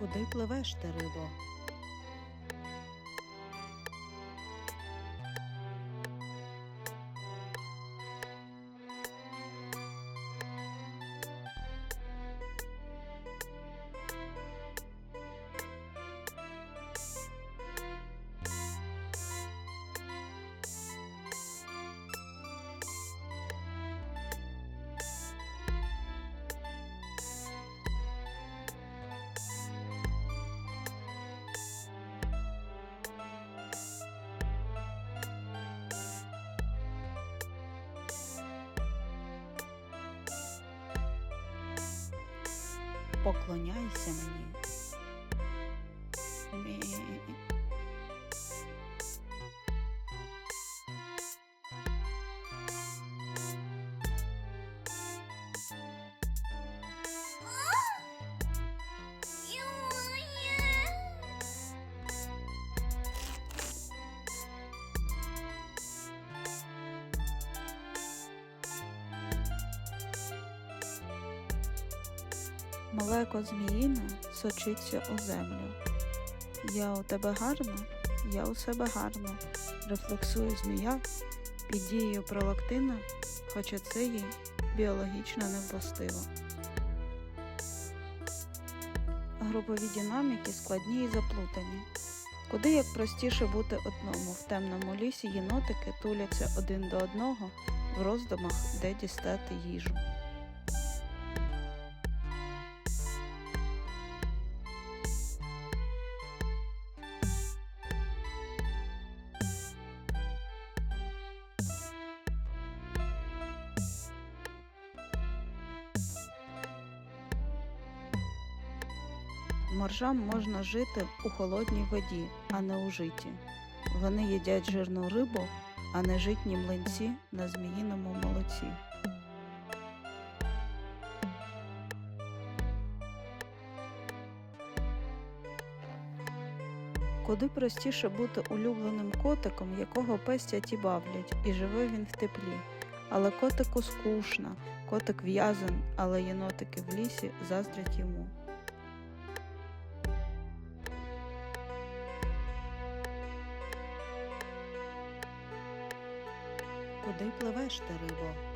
Куди пливеш ти, рибо? Поклоняйся мені. Млеко зміїне сочиться у землю. Я у тебе гарна, я у себе гарна, рефлексує змія під дією пролактина, хоча це їй біологічно не властиво. Групові динаміки складні і заплутані. Куди як простіше бути одному в темному лісі єнотики туляться один до одного в роздумах, де дістати їжу. Моржам можна жити у холодній воді, а не у житі. Вони їдять жирну рибу, а не житні млинці на зміїному молоці. Куди простіше бути улюбленим котиком, якого пестять і бавлять, і живе він в теплі. Але котику скучно, котик в'язан, але єнотики в лісі заздрять йому. Куди пливеш ти, рибо?